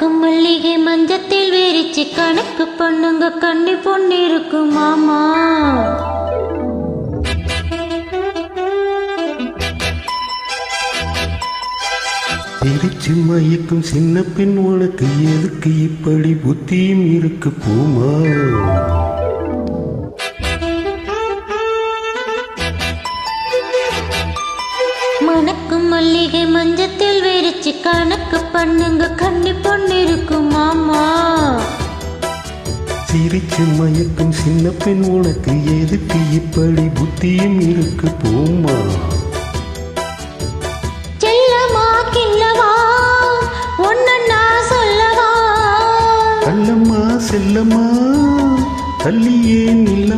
மணக்கும் மல்லிகை மஞ்சத்தில் விரிச்சு கணக்கு பண்ணுங்க கண்ணி பொண்ணு இருக்கும் மாமா. திருச்சி மயக்கும் சின்ன பெண் உனக்கு எதுக்கு இப்படி புத்தியும் இருக்கு போமா? மணக்கும் மல்லிகை மஞ்சத்தில் விரிச்சு கணக்கு பண்ணுங்க கண்ணி பொண்ணு இருக்கும் மாமா. சிரிச்சு மயக்கும் சின்ன பெண் உனக்கு எதுக்கு? இப்படி புத்தியும் இருக்கு போமா செல்லம்மா. தள்ளியே நில்லம்மா.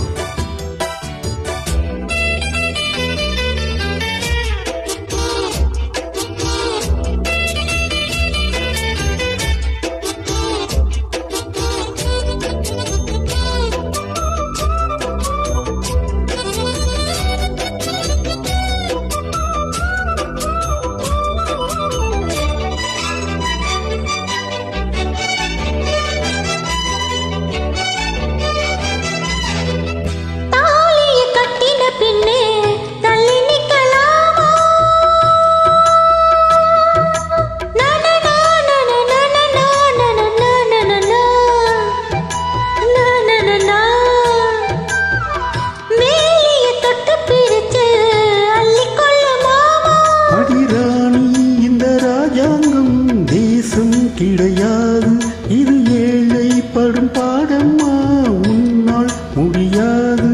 கிடையாது. இது ஏழை படும் பாடம்மா. உன்னால் முடியாது.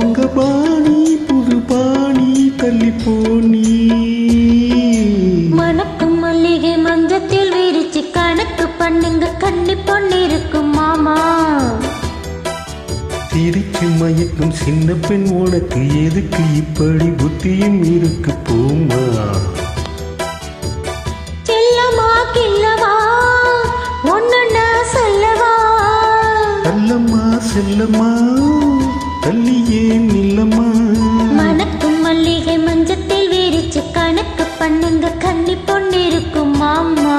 உங்க பாணி புது பாணி தள்ளி போனி. மணக்கும் மல்லிகை மஞ்சத்தில் விரிச்சு கணக்கு பண்ணுங்க கண்ணி பொண்ணு இருக்கும் மாமா. சிரிச்சு மயக்கும் சின்ன பெண் உனக்கு எதுக்கு இப்படி புத்தியும் இருக்கு போமா? செல்லமா கில்லவா? ஒன்னு சொல்லவா? அல்லம்மா செல்லம்மா தள்ளியே நில்லம்மா. மணக்கும் மல்லிகை மஞ்சத்தில் விரிச்சு கணக்கு பண்ணுங்க கண்ணி பொண்ணு இருக்கும் மாமா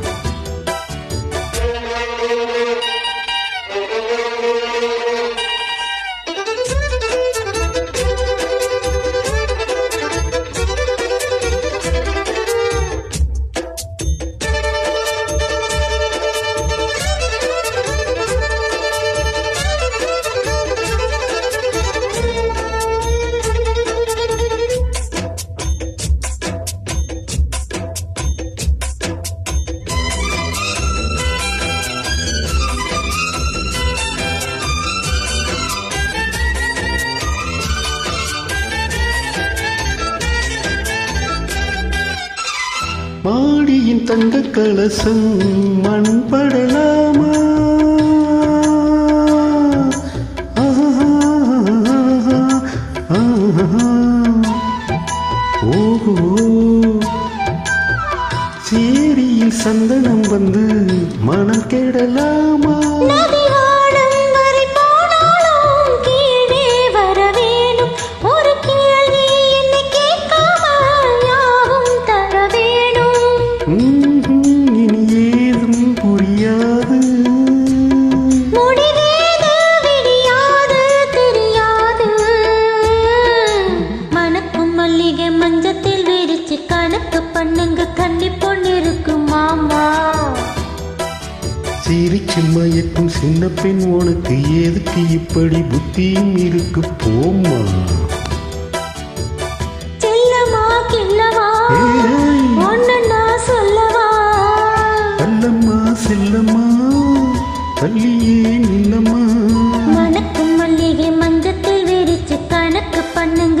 மாடியின் தங்க கலசம் மண் படலாமா ஆஹா, ஆஹா. ஓஹோ. சேரியில் சந்தனம் வந்து மனம் கெடலாமா? சிரிச்சு மயக்கும் சின்ன பெண் உனக்கு எதுக்கு இப்படி புத்தியும் இருக்கு? போமா அல்லம்மா செல்லம்மா. தள்ளியே நில்லம்மா. மணக்கும் மல்லிகை மஞ்சத்தில் விரிச்சு கணக்கு பண்ணுங்க.